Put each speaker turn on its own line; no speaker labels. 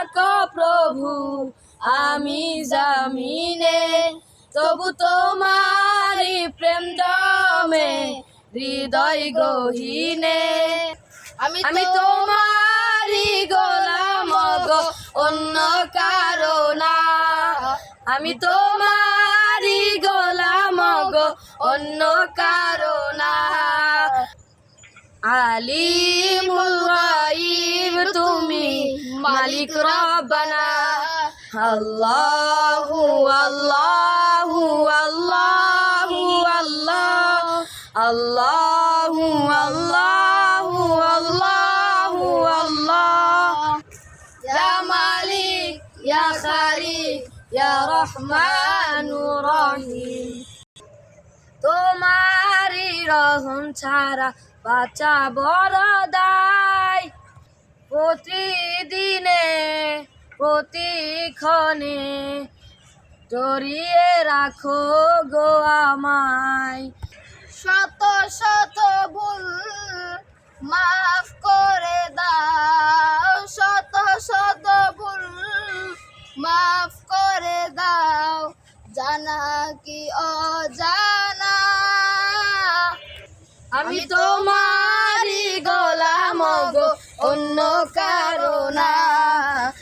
রাখো প্রভু আমি জামিনে। তবু তোমারি প্রেম দমে হৃদয় গহীনে।
আমি
তোমারি গোলাম গো অন্য কারও না। আমি তোমারি গোলাম গো অন্য কারও না। আলিমুল গাইব তুমি মালিক রব্বানা। আল্লাহু আল্লাহু আল্লাহু আল্লাহ। আল্লাহু আল্লাহু আল্লাহু আল্লাহ। ইয়া মালিক, ইয়া খালিক, ইয়া রহমানুর রহিম। তোমারি রহম ছাড়া বাঁচা বড় দায়। প্রতিদিনে প্রতিক্ষণে জড়িয়ে রাখো গো আমায়।
শত শত ভুল মাফ করে দাও শত শত ভুল মাফ করে দাও জানা কি অজানা?
আমি তোমারি গোলাম গো অন্য কারও না।